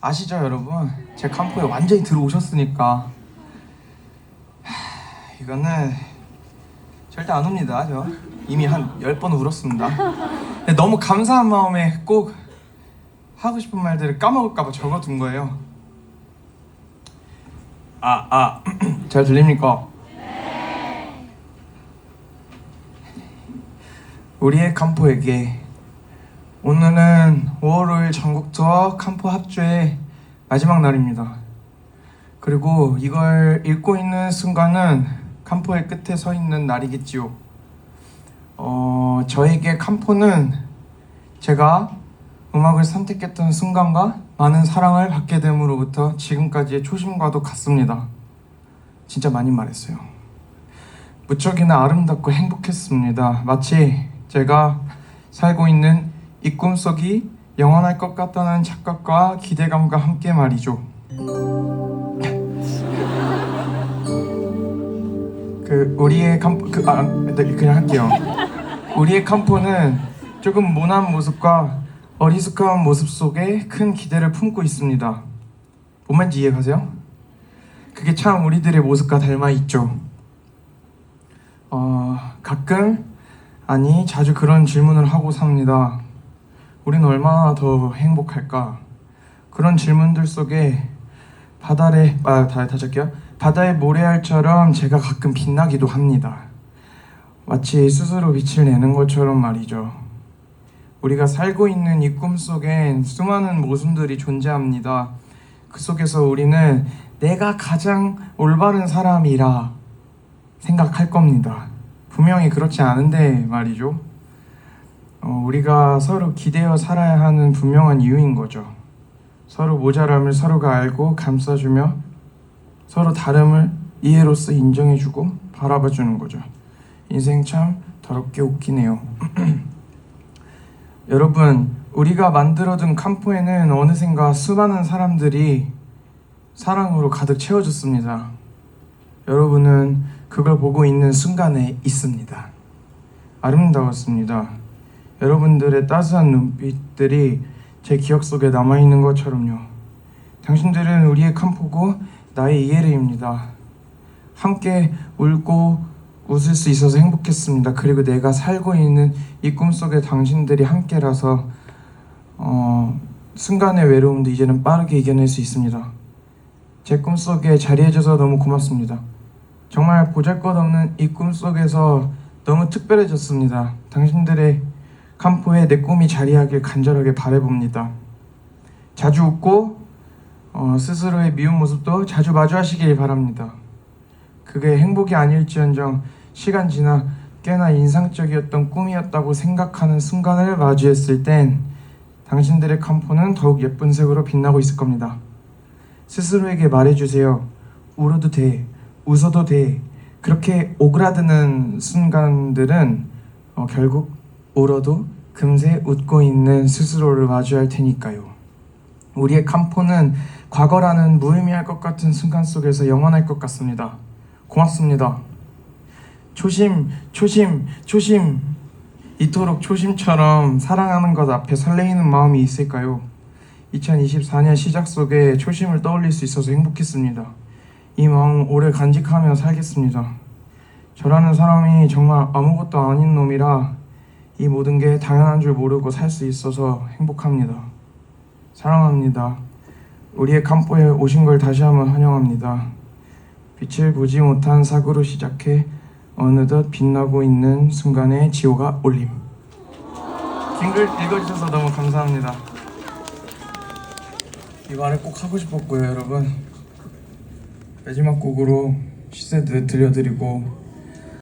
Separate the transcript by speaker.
Speaker 1: 아시죠 여러분? 제 캄프에 완전히 들어오셨으니까 하, 이거는 절대 안 옵니다 저 이미 한 10번 울었습니다 너무 감사한 마음에 꼭 하고 싶은 말들을 까먹을까봐 적어둔 거예요 아, 아, 잘 들립니까? 우리의 캄포에게 오늘은 5월 5일 전국 투어 캄포 합주의 마지막 날입니다. 그리고 이걸 읽고 있는 순간은 캄포의 끝에 서 있는 날이겠지요. 어, 저에게 캄포는 제가 음악을 선택했던 순간과 많은 사랑을 받게 됨으로부터 지금까지의 초심과도 같습니다. 진짜 많이 말했어요. 무척이나 아름답고 행복했습니다. 마치 제가 살고 있는 이 꿈속이 영원할 것 같다는 착각과 기대감과 함께 말이죠. 그 우리의 캄프 그 아, 네, 그냥 할게요. 우리의 캄포는 조금 모난 모습과 어리숙한 모습 속에 큰 기대를 품고 있습니다. 뭔 말인지 이해가세요? 그게 참 우리들의 모습과 닮아 있죠. 어, 가끔 아니 자주 그런 질문을 하고 삽니다. 우리는 얼마나 더 행복할까? 그런 질문들 속에 바다의 아 다, 다시 할게요. 바다의 모래알처럼 제가 가끔 빛나기도 합니다. 마치 스스로 빛을 내는 것처럼 말이죠. 우리가 살고 있는 이 꿈 속엔 수많은 모순들이 존재합니다. 그 속에서 우리는 내가 가장 올바른 사람이라 생각할 겁니다. 분명히 그렇지 않은데 말이죠. 어, 우리가 서로 기대어 살아야 하는 분명한 이유인 거죠. 서로 모자람을 서로가 알고 감싸주며 서로 다름을 이해로서 인정해주고 바라봐주는 거죠. 인생 참 더럽게 웃기네요. 여러분, 우리가 만들어둔 캄포에는 어느샌가 수많은 사람들이 사랑으로 가득 채워졌습니다. 여러분은 그걸 보고 있는 순간에 있습니다. 아름다웠습니다. 여러분들의 따스한 눈빛들이 제 기억 속에 남아있는 것처럼요. 당신들은 우리의 캄포고 나의 이해르입니다. 함께 울고 웃을 수 있어서 행복했습니다. 그리고 내가 살고 있는 이 꿈속에 당신들이 함께라서 어, 순간의 외로움도 이제는 빠르게 이겨낼 수 있습니다. 제 꿈속에 자리해줘서 너무 고맙습니다. 정말 보잘것없는 이 꿈속에서 너무 특별해졌습니다. 당신들의 캄포에 내 꿈이 자리하길 간절하게 바래봅니다. 자주 웃고 어, 스스로의 미운 모습도 자주 마주하시길 바랍니다. 그게 행복이 아닐지언정 시간 지나 꽤나 인상적이었던 꿈이었다고 생각하는 순간을 마주했을 땐 당신들의 캄포는 더욱 예쁜 색으로 빛나고 있을 겁니다. 스스로에게 말해주세요. 울어도 돼. 웃어도 돼. 그렇게 오그라드는 순간들은 어, 결국 울어도 금세 웃고 있는 스스로를 마주할 테니까요. 우리의 캄포는 과거라는 무의미할 것 같은 순간 속에서 영원할 것 같습니다. 고맙습니다. 초심, 초심, 초심. 이토록 초심처럼 사랑하는 것 앞에 설레이는 마음이 있을까요? 2024년 시작 속에 초심을 떠올릴 수 있어서 행복했습니다. 이 마음 오래 간직하며 살겠습니다. 저라는 사람이 정말 아무것도 아닌 놈이라 이 모든 게 당연한 줄 모르고 살 수 있어서 행복합니다. 사랑합니다. 우리의 캄포에 오신 걸 다시 한번 환영합니다. 빛을 보지 못한 사고로 시작해 어느덧 빛나고 있는 순간에 지호가 올림. 긴글 읽어주셔서 너무 감사합니다. 이 말을 꼭 하고 싶었고요, 여러분. 마지막 곡으로 시세 들려드리고